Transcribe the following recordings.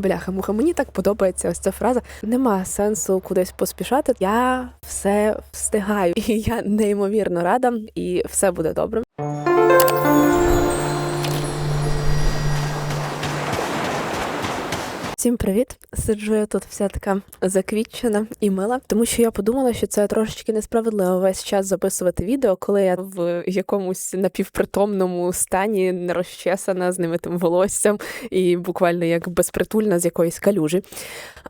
Бляха, муха, мені так подобається ось ця фраза. Нема сенсу кудись поспішати. Я все встигаю, і я неймовірно рада, і все буде добре. Всім привіт! Сиджу я тут вся така заквітчена і мила, тому що я подумала, що це трошечки несправедливо весь час записувати відео, коли я в якомусь напівпритомному стані не розчесана з немитим волоссям і буквально як безпритульна з якоїсь калюжі.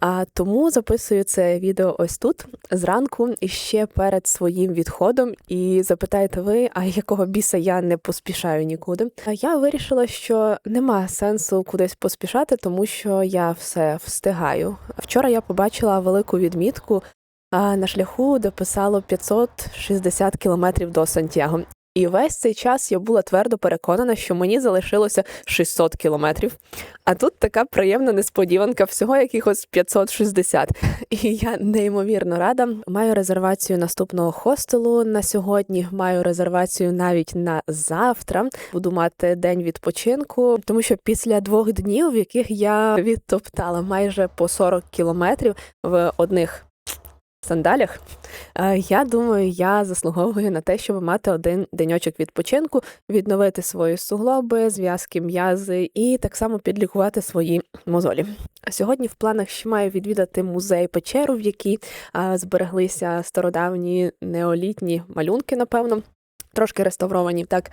А тому записую це відео ось тут зранку і ще перед своїм відходом. І запитаєте ви, а якого біса я не поспішаю нікуди? А я вирішила, що нема сенсу кудись поспішати, тому що я все встигаю. Вчора я побачила велику відмітку а на шляху, де писало 560 кілометрів до Сантьяго. І весь цей час я була твердо переконана, що мені залишилося 600 кілометрів. А тут така приємна несподіванка, всього якихось 560. І я неймовірно рада. Маю резервацію наступного хостелу на сьогодні. Маю резервацію навіть на завтра. Буду мати день відпочинку, тому що після двох днів, в яких я відтоптала майже по 40 кілометрів в одних сандалях. Е, Я думаю, я заслуговую на те, щоб мати один деньочок відпочинку, відновити свої суглоби, зв'язки, м'язи і так само підлікувати свої мозолі. Сьогодні в планах ще маю відвідати музей печеру, в якій е, збереглися стародавні неолітні малюнки, напевно, трошки реставровані. Так.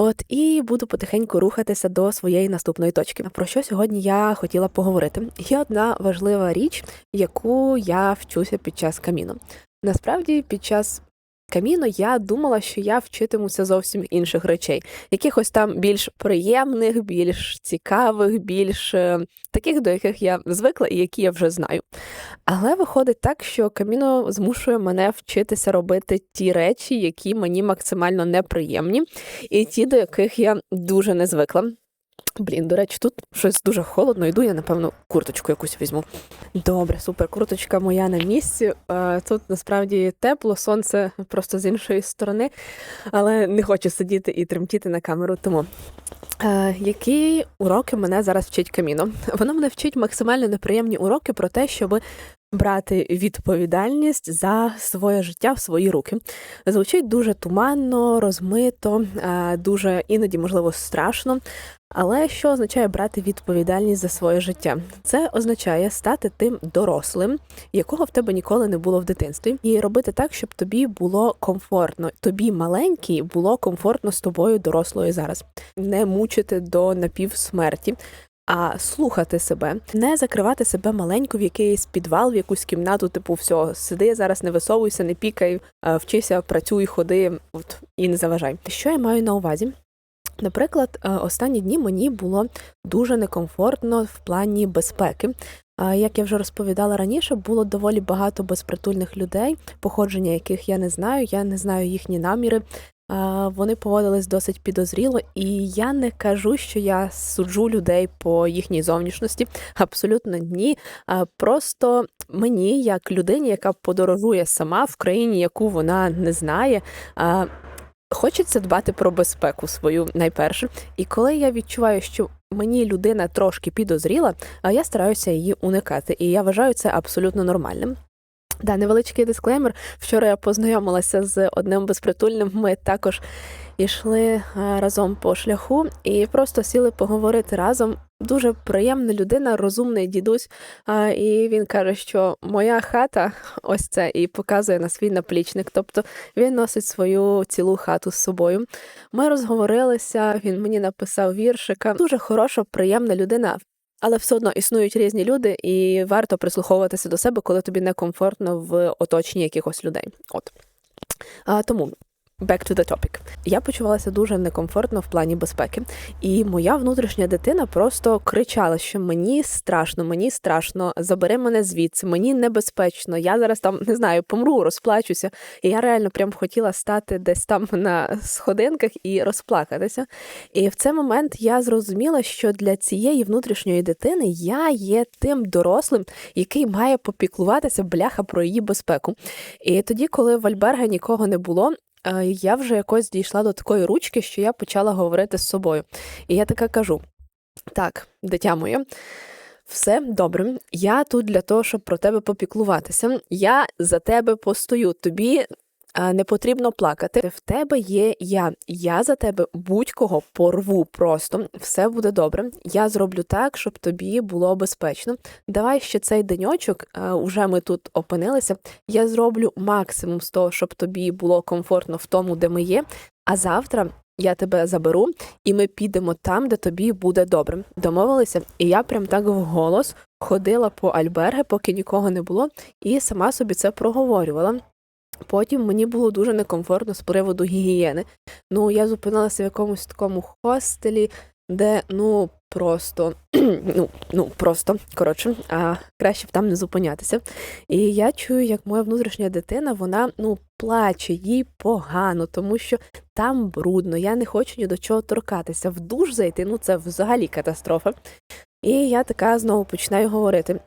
От і буду потихеньку рухатися до своєї наступної точки. Про що сьогодні я хотіла поговорити? Є одна важлива річ, яку я вчуся під час каміну. Насправді, під час каміно я думала, що я вчитимуся зовсім інших речей, якихось там більш приємних, більш цікавих, більш е, таких, до яких я звикла і які я вже знаю. Але виходить так, що каміно змушує мене вчитися робити ті речі, які мені максимально неприємні, і ті, до яких я дуже не звикла. Блін, до речі, тут щось дуже холодно, йду, я, напевно, курточку якусь візьму. Добре, супер, курточка моя на місці. Е, Тут насправді тепло, сонце просто з іншої сторони, але не хочу сидіти і тремтіти на камеру. Тому е, які уроки мене зараз вчить каміно? Воно мене вчить максимально неприємні уроки про те, щоб брати відповідальність за своє життя в свої руки. Звучить дуже туманно, розмито, е, дуже іноді, можливо, страшно. Але що означає брати відповідальність за своє життя? Це означає стати тим дорослим, якого в тебе ніколи не було в дитинстві, і робити так, щоб тобі було комфортно. Тобі маленький було комфортно з тобою дорослою зараз, не мучити до напівсмерті. А слухати себе, не закривати себе маленько в якийсь підвал, в якусь кімнату, типу, все, сиди зараз, не висовуйся, не пікай, вчися, працюй, ходи, от і не заважай. Що я маю на увазі? Наприклад, е, останні дні мені було дуже некомфортно в плані безпеки. Як я вже розповідала раніше, було доволі багато безпритульних людей, походження яких я не знаю, я не знаю їхні наміри. Вони поводились досить підозріло, і я не кажу, що я суджу людей по їхній зовнішності. Абсолютно ні. Просто мені, як людині, яка подорожує сама в країні, яку вона не знає. Хочеться дбати про безпеку свою найперше. І коли я відчуваю, що мені людина трошки підозріла, а я стараюся її уникати. І я вважаю це абсолютно нормальним. Да, невеличкий дисклеймер. Вчора я познайомилася з одним безпритульним. Ми також ішли разом по шляху і просто сіли поговорити разом. Дуже приємна людина, розумний дідусь. І він каже, що моя хата ось це і показує на свій наплічник. Тобто він носить свою цілу хату з собою. Ми розговорилися, він мені написав віршика. Дуже хороша, приємна людина. Але все одно існують різні люди, і варто прислуховуватися до себе, коли тобі некомфортно в оточенні якихось людей. От а, тому Back to the topic. Я почувалася дуже некомфортно в плані безпеки, і моя внутрішня дитина просто кричала, що мені страшно, мені страшно, забери мене звідси, мені небезпечно. Я зараз там не знаю, помру, розплачуся. І я реально прям хотіла стати десь там на сходинках і розплакатися. І в цей момент я зрозуміла, що для цієї внутрішньої дитини я є тим дорослим, який має попіклуватися бляха про її безпеку. І тоді, коли в Альберга нікого не було, я вже якось дійшла до такої ручки, що я почала говорити з собою. І я така кажу: так, дитя моє, Все добре. Я тут для того, щоб про тебе попіклуватися. Я за тебе постою. Тобі не потрібно плакати. В тебе є я. Я за тебе будь-кого порву просто. Все буде добре. Я зроблю так, щоб тобі було безпечно. Давай ще цей деньочок, а, уже ми тут опинилися. Я зроблю максимум з того, щоб тобі було комфортно в тому, де ми є. А завтра я тебе заберу, і ми підемо там, де тобі буде добре. Домовилися, і я прям так вголос ходила по альберги, поки нікого не було, і сама собі це проговорювала. Потім мені було дуже некомфортно з приводу гігієни. Ну, я зупинилася в якомусь такому хостелі, де ну просто ну, ну просто коротше, а краще б там не зупинятися. І я чую, як моя внутрішня дитина, вона ну плаче, їй погано, тому що там брудно, я не хочу ні до чого торкатися. В душ зайти, ну це взагалі катастрофа. І я така знову починаю говорити: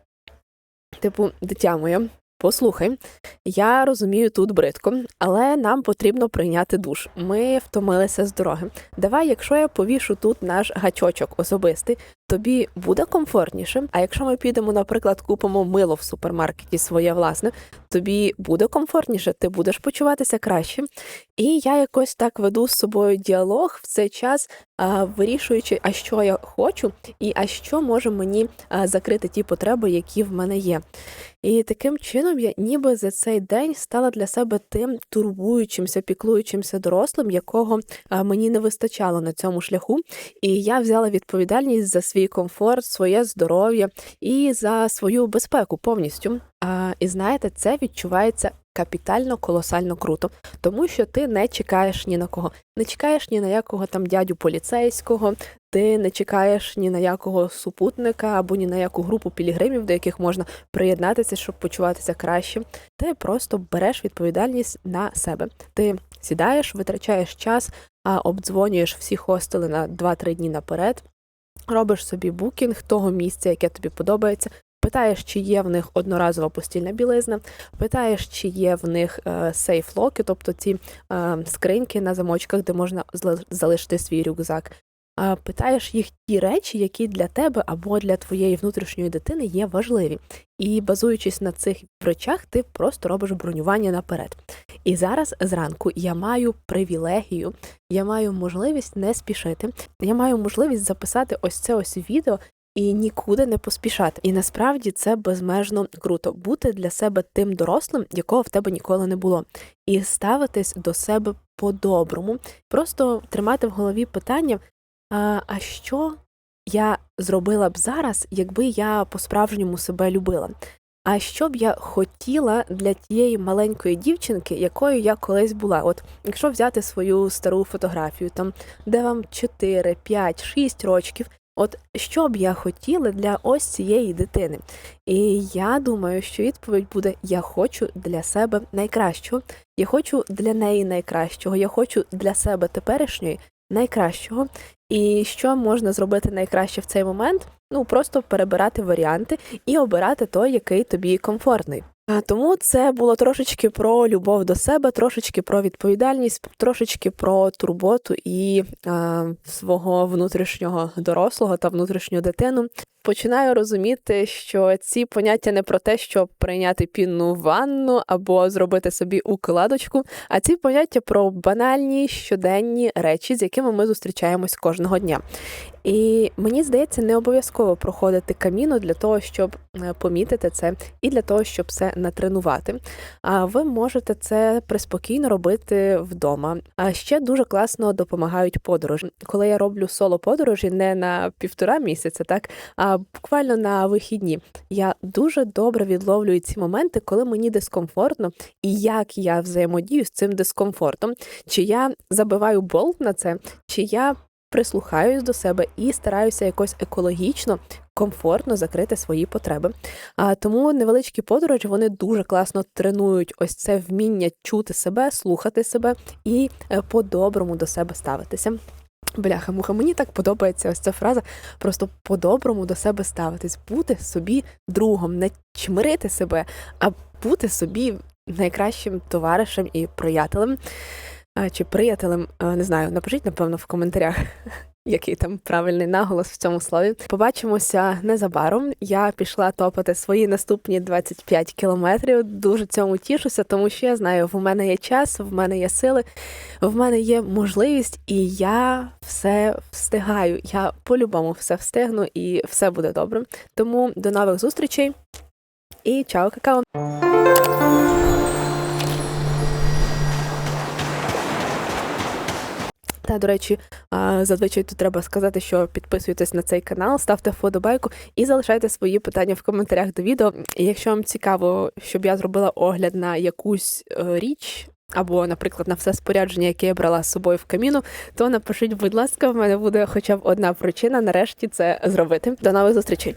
типу, дитя моє, Послухай, я розумію тут бридко, але нам потрібно прийняти душ. Ми втомилися з дороги. Давай, якщо я повішу тут наш гачочок особистий, тобі буде комфортніше. А якщо ми підемо, наприклад, купимо мило в супермаркеті своє власне, тобі буде комфортніше, ти будеш почуватися краще. І я якось так веду з собою діалог в цей час, вирішуючи, а що я хочу, і а що може мені закрити ті потреби, які в мене є. І таким чином я ніби за цей день стала для себе тим турбуючимся, піклуючимся дорослим, якого мені не вистачало на цьому шляху. І я взяла відповідальність за свій комфорт, своє здоров'я і за свою безпеку повністю. І знаєте, це відчувається капітально колосально круто, тому що ти не чекаєш ні на кого, не чекаєш ні на якого там дядю поліцейського, ти не чекаєш ні на якого супутника або ні на яку групу пілігримів, до яких можна приєднатися, щоб почуватися краще. Ти просто береш відповідальність на себе. Ти сідаєш, витрачаєш час, а обдзвонюєш всі хостели на 2-3 дні наперед. Робиш собі букінг того місця, яке тобі подобається, Питаєш, чи є в них одноразова постільна білизна, питаєш, чи є в них сейф-локи, тобто ці е, скриньки на замочках, де можна залишити свій рюкзак. Питаєш їх ті речі, які для тебе або для твоєї внутрішньої дитини є важливі. І базуючись на цих речах, ти просто робиш бронювання наперед. І зараз зранку я маю привілегію, я маю можливість не спішити, я маю можливість записати ось це ось відео і нікуди не поспішати. І насправді це безмежно круто бути для себе тим дорослим, якого в тебе ніколи не було, і ставитись до себе по-доброму, просто тримати в голові питання: а, що я зробила б зараз, якби я по-справжньому себе любила? А що б я хотіла для тієї маленької дівчинки, якою я колись була? От якщо взяти свою стару фотографію, там де вам 4, 5, 6 років, От що б я хотіла для ось цієї дитини? І я думаю, що відповідь буде: я хочу для себе найкращого, я хочу для неї найкращого, я хочу для себе теперішньої найкращого. І що можна зробити найкраще в цей момент? Ну просто перебирати варіанти і обирати той, який тобі комфортний. Тому це було трошечки про любов до себе, трошечки про відповідальність, трошечки про турботу і е, свого внутрішнього дорослого та внутрішню дитину. Починаю розуміти, що ці поняття не про те, щоб прийняти пінну ванну або зробити собі укладочку, а ці поняття про банальні щоденні речі, з якими ми зустрічаємось кожного дня. І мені здається, не обов'язково проходити каміну для того, щоб е, помітити це, і для того, щоб це натренувати. А ви можете це приспокійно робити вдома. А ще дуже класно допомагають подорожі. Коли я роблю соло подорожі не на півтора місяця, так а буквально на вихідні, я дуже добре відловлюю ці моменти, коли мені дискомфортно, і як я взаємодію з цим дискомфортом. Чи я забиваю болт на це, чи я прислухаюсь до себе і стараюся якось екологічно, комфортно закрити свої потреби. А тому невеличкі подорожі вони дуже класно тренують ось це вміння чути себе, слухати себе і е, по-доброму до себе ставитися. Бляха, муха, мені так подобається ось ця фраза. Просто по-доброму до себе ставитись, бути собі другом, не чмирити себе, а бути собі найкращим товаришем і приятелем чи приятелем, не знаю, напишіть, напевно, в коментарях. Який там правильний наголос в цьому слові. Побачимося незабаром. Я пішла топати свої наступні 25 кілометрів. Дуже цьому тішуся, тому що я знаю, в мене є час, в мене є сили, в мене є можливість, і я все встигаю. Я по-любому все встигну і все буде добре. Тому до нових зустрічей і чао, какао! Та, до речі, зазвичай тут треба сказати, що підписуйтесь на цей канал, ставте вподобайку і залишайте свої питання в коментарях до відео. І якщо вам цікаво, щоб я зробила огляд на якусь е, річ. Або, наприклад, на все спорядження, яке я брала з собою в каміну, то напишіть, будь ласка, в мене буде хоча б одна причина нарешті це зробити. До нових зустрічей.